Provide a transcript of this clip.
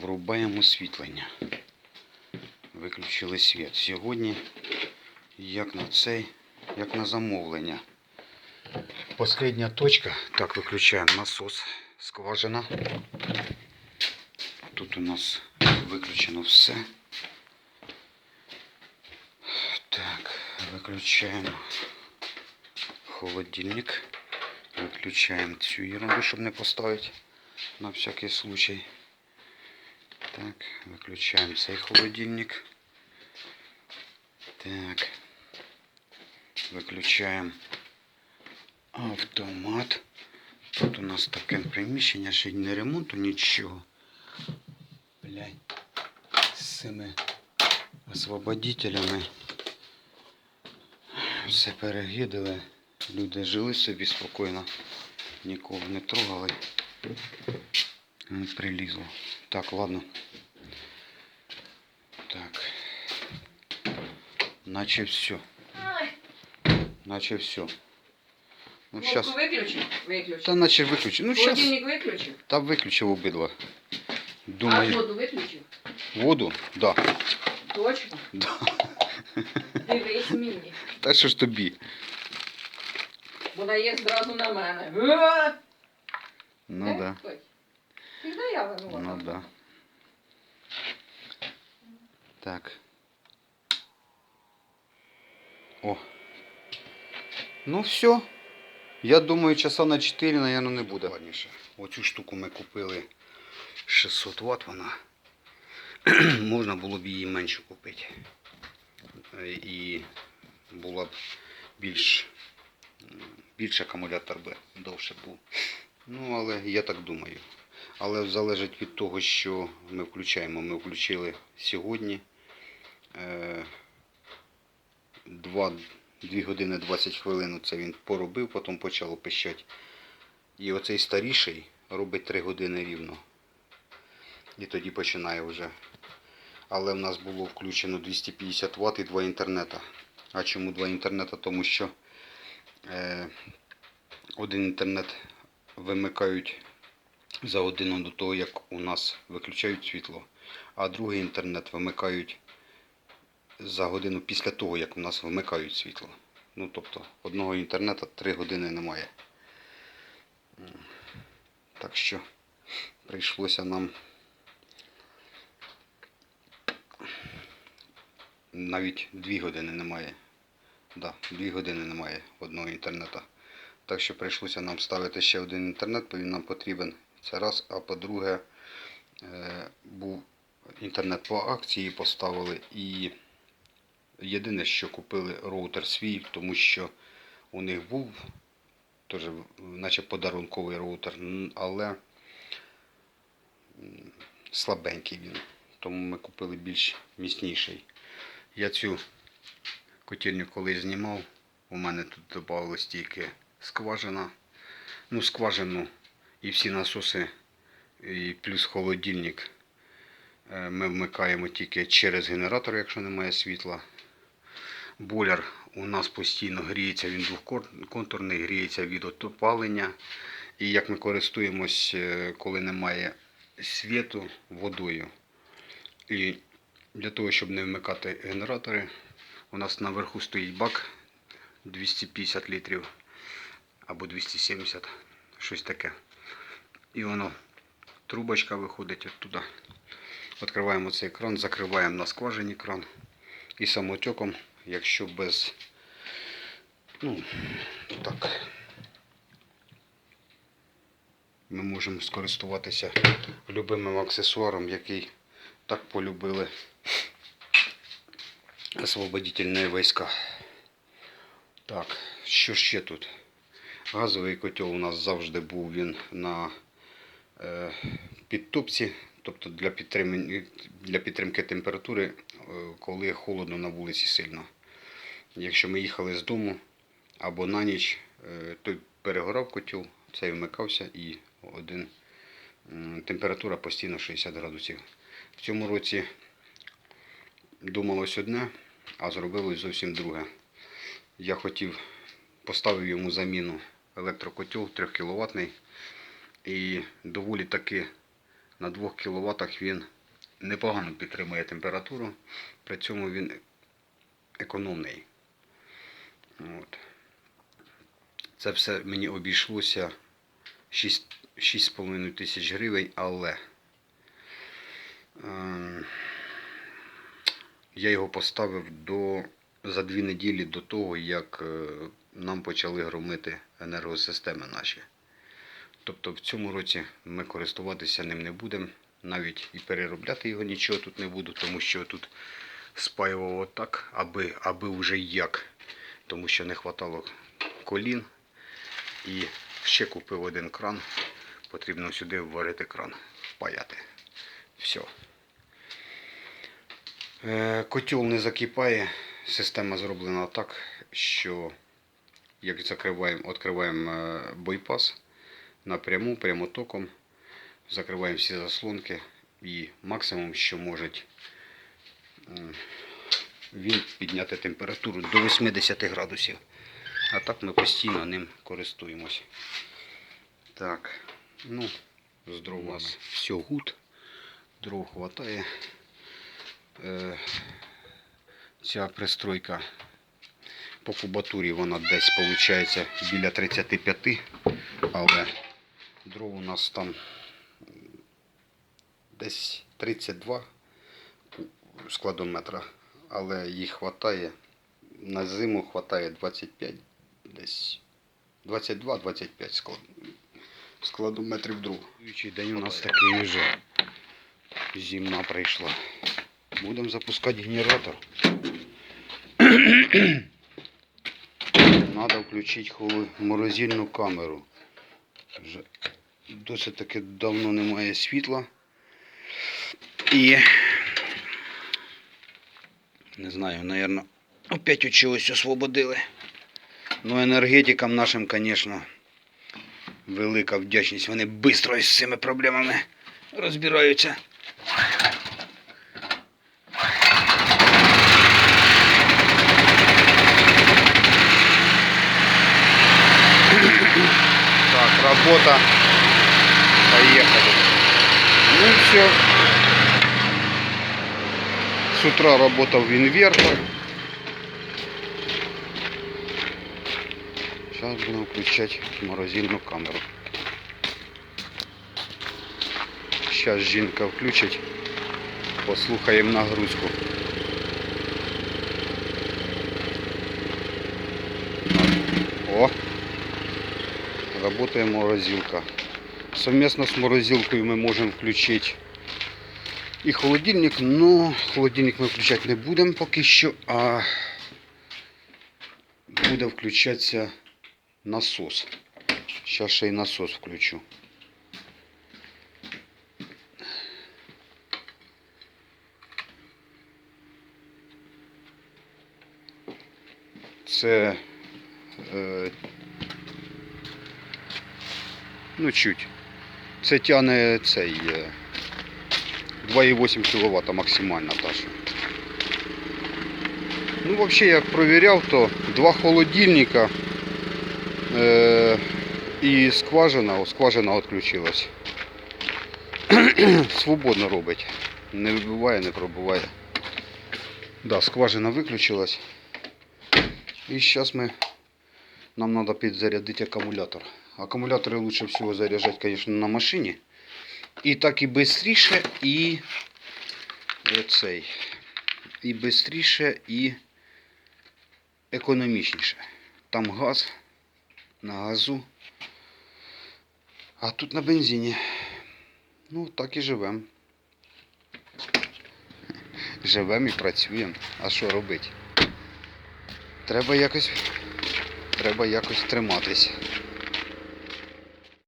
Врубаємо освітлення. Виключили світ. Сьогодні, як на цей, як на замовлення. Последня точка. Так, виключаємо насос. Скважина. Тут у нас виключено все. Так, виключаємо холодильник. Виключаємо цю ерунду, щоб не поставити на всякий случай. Так, виключаємо цей холодильник. Так. Виключаємо автомат. Тут у нас таке приміщення, ще й не ремонту, нічого. Блядь. З цими освободителями. Все перегидали. Люди жили собі спокійно. Нікого не трогали. Не прилізло. Так, ладно. Так. Наче все. Ай, Наче все. Ну, Вовку сейчас. виключив? Виключив. Та наче виключив. Ну, сейчас. Холодильник виключив? Та виключив обидва. А Думаю. воду виключив? Воду? Да. Точно. да. Дивись мені. Та що ж тобі? Вона є зразу на мене. Е, Ну да. Я виновата. Ну да. Так. О. Ну все. Я думаю, часа на 4, наверное, не буде. Ладніше. Оцю штуку ми купили 600 Вт вона. Можна було б її менше купити. І була б більш більш акумулятор би довше був. Ну, але я так думаю. Але залежить від того, що ми включаємо. Ми включили сьогодні е, 2, 2 години 20 хвилин. Це він поробив, потім почало пищати. І оцей старіший робить 3 години рівно. І тоді починає вже. Але в нас було включено 250 Вт і два інтернета. А чому два інтернета? Тому що е, один інтернет вимикають за годину до того, як у нас виключають світло, а другий інтернет вимикають за годину після того, як у нас вимикають світло. Ну, тобто, одного інтернету 3 години немає. Так що прийшлося нам навіть 2 години немає. Да, 2 години немає одного інтернету. Так що прийшлося нам ставити ще один інтернет, бо він нам потрібен. Це раз. А по-друге, е, був інтернет по акції поставили і єдине, що купили роутер свій, тому що у них був теж наче подарунковий роутер, але слабенький він. Тому ми купили більш міцніший. Я цю котельню коли знімав, у мене тут додавалось тільки скважина. Ну, скважину і всі насоси, і плюс холодильник. е, Ми вмикаємо тільки через генератор, якщо немає світла. Бойлер у нас постійно гріється, він двохконтурний, гріється від отопалення. І як ми користуємось, е, коли немає світу, водою. І для того, щоб не вмикати генератори, у нас наверху стоїть бак 250 літрів або 270, щось таке. І воно, трубочка виходить оттуда. Відкриваємо цей кран, закриваємо на скважині кран. І самотеком, якщо без, ну, так, ми можемо скористуватися любимим аксесуаром, який так полюбили освободительні війська. Так, що ще тут? Газовий котел у нас завжди був він на підтопці, тобто для підтримки, для підтримки температури, е, коли холодно на вулиці сильно. Якщо ми їхали з дому або на ніч, е, той перегорав котел, цей вмикався і один температура постійно 60 градусів. В цьому році думалось одне, а зробилось зовсім друге. Я хотів, поставив йому заміну електрокотел 3 кВт і доволі таки на 2 кВт він непогано підтримує температуру, при цьому він економний. От. Це все мені обійшлося 6,5 тисяч гривень, але ем, я його поставив до, за дві неділі до того, як е, нам почали громити енергосистеми наші. Тобто в цьому році ми користуватися ним не будемо, навіть і переробляти його нічого тут не буду, тому що тут спаював отак, аби, аби вже як. Тому що не хватало колін. І ще купив один кран. Потрібно сюди вварити кран, впаяти. Все. Котел не закипає. Система зроблена так, що як закриваємо, відкриваємо е, бойпас напряму, прямотоком, закриваємо всі заслонки і максимум, що може він підняти температуру до 80 градусів. А так ми постійно ним користуємось. Так, ну, з дров у нас все гуд, дров хватає. Е, ця пристройка по кубатурі вона десь виходить біля 35, але дров у нас там десь 32 складометра, але їх вистачає. На зиму вистачає 25, десь 22-25 склад, складометрів дров. Слідуючий день у нас такий вже зимна прийшла. Будемо запускати генератор. Треба включити морозильну камеру. Досить таки давно немає світла. І не знаю, наверное, опять чогось освободили. Ну, енергетикам нашим, звісно, велика вдячність. Вони швидко із цими проблемами розбираються. Так, работа. Поехали. Ну и все. С утра работал инвертор. Сейчас будем включать морозильную камеру. Сейчас жінка включить. Послухаємо нагрузку. О! Работает морозилка. Совместно с морозилкой мы можем включить і холодильник, но холодильник ми включати не будемо поки що, а буде включатися насос. Зараз ще й насос включу. Це е, ну чуть. Це тягне цей е, 2,8 кВт максимальна та. Ну, взагалі, як провіряв, то два холодильника е, і скважина, скважина відключилась. Свободно робить. Не вибиває, не пробуває. Да, скважина виключилась. І зараз ми нам треба підзарядити акумулятор. Акумулятори лучше всього заряджати, звісно, на машині. І так і швидше, і цей. І швидше, і економічніше. Там газ на газу. А тут на бензині. Ну, так і живемо. Живемо і працюємо. А що робити? Треба якось, треба якось триматись.